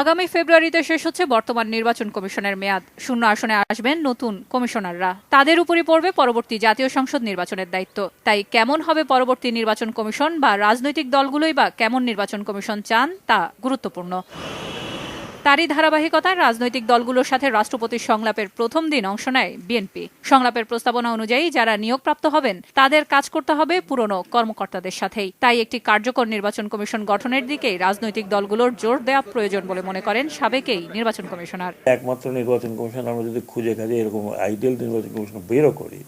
আগামী ফেব্রুয়ারিতে শেষ হচ্ছে বর্তমান নির্বাচন কমিশনের মেয়াদ। শূন্য আসনে আসবেন নতুন কমিশনাররা। তাদের উপরই পড়বে পরবর্তী জাতীয় সংসদ নির্বাচনের দায়িত্ব। তাই কেমন হবে পরবর্তী নির্বাচন কমিশন বা রাজনৈতিক দলগুলোই বা কেমন নির্বাচন কমিশন চান তা গুরুত্বপূর্ণ। তারই ধারাবাহিকতায় রাজনৈতিক দলগুলোর সাথে রাষ্ট্রপতির সংলাপের প্রথম দিন অংশ নেয় বিএনপি। সংলাপের প্রস্তাবনা অনুযায়ী যারা নিয়োগপ্রাপ্ত হবেন, তাদের কাজ করতে হবে পুরনো কর্মকর্তাদের সাথেই। তাই একটি কার্যকর নির্বাচন কমিশন গঠনের দিকেই রাজনৈতিক দলগুলোর জোর দেওয়া প্রয়োজন বলে মনে করেন সাবেকেই নির্বাচন কমিশনার। একমাত্র নির্বাচন কমিশন আমরা যদি খুঁজে খাজে এরকম আইডিয়াল নির্বাচন কমিশন বেরও করি,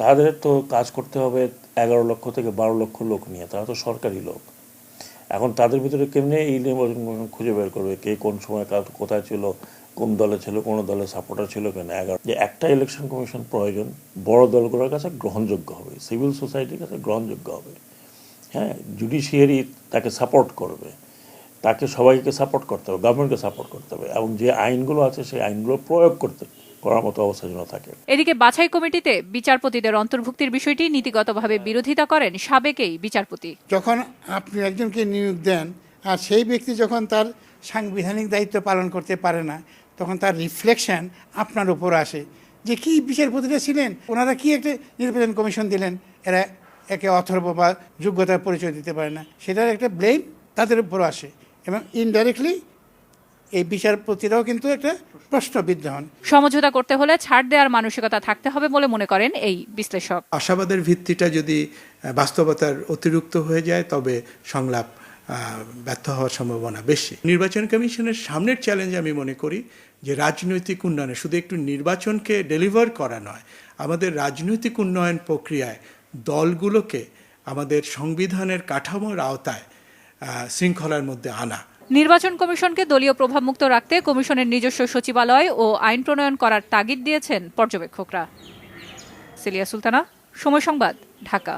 তাদের তো কাজ করতে হবে এগারো লক্ষ থেকে বারো লক্ষ লোক নিয়ে, তারা তো সরকারি লোক। এখন তাদের ভিতরে কেমনে এই নির্বাচন খুঁজে বের করবে? কে কোন সময় কার কোথায় ছিল, কোন দলে ছিল, কোন দলের সাপোর্টার ছিল কেন? এগারো যে একটা ইলেকশন কমিশন প্রয়োজন, বড় দলগুলোর কাছে গ্রহণযোগ্য হবে সিভিল সোসাইটির কাছে গ্রহণযোগ্য হবে। হ্যাঁ জুডিশিয়ারি তাকে সাপোর্ট করবে, তাকে সবাইকে সাপোর্ট করতে হবে গভর্নমেন্টকে সাপোর্ট করতে হবে, এবং যে আইনগুলো আছে, সেই আইনগুলো প্রয়োগ করতে করার মতো অবস্থা যেন থাকে। এদিকে বাছাই কমিটিতে বিচারপতিদের অন্তর্ভুক্তির বিষয়টি নীতিগতভাবে বিরোধিতা করেন সাবেকেই বিচারপতি। যখন আপনি একজনকে নিয়োগ দেন আর সেই ব্যক্তি যখন তার সাংবিধানিক দায়িত্ব পালন করতে পারে না তখন তার রিফ্লেকশন আপনার উপর আসে। যে কি বিচারপতিরা ছিলেন? ওনারা কি একটা নির্বাচন কমিশন দিলেন? এরা একে অথর্ব বা যোগ্যতার পরিচয় দিতে পারে না। সেটার একটা ব্লেম তাদের উপর আসে এবং ইনডাইরেক্টলি এই বিচারপতিরাও কিন্তু একটা প্রশ্নবিদ্ধ হন সমঝোতা করতে হলে ছাড় দেওয়ার মানসিকতা থাকতে হবে বলে মনে করেন এই বিশ্লেষক। আশাবাদের ভিত্তিটা যদি বাস্তবতার অতিরিক্ত হয়ে যায় তবে সংলাপ ব্যর্থ হওয়ার সম্ভাবনা বেশি। নির্বাচন কমিশনের সামনের চ্যালেঞ্জ আমি মনে করি যে রাজনৈতিক উন্নয়নে শুধু একটু নির্বাচনকে ডেলিভার করা নয় আমাদের রাজনৈতিক উন্নয়ন প্রক্রিয়ায় দলগুলোকে আমাদের সংবিধানের কাঠামোর আওতায় শৃঙ্খলার মধ্যে আনা। নির্বাচন কমিশনকে দলীয় প্রভাবমুক্ত রাখতে কমিশনের নিজস্ব সচিবালয় ও আইন প্রণয়ন করার তাগিদ দিয়েছেন পর্যবেক্ষকরা। সিলিয়া সুলতানা, সময় সংবাদ, ঢাকা।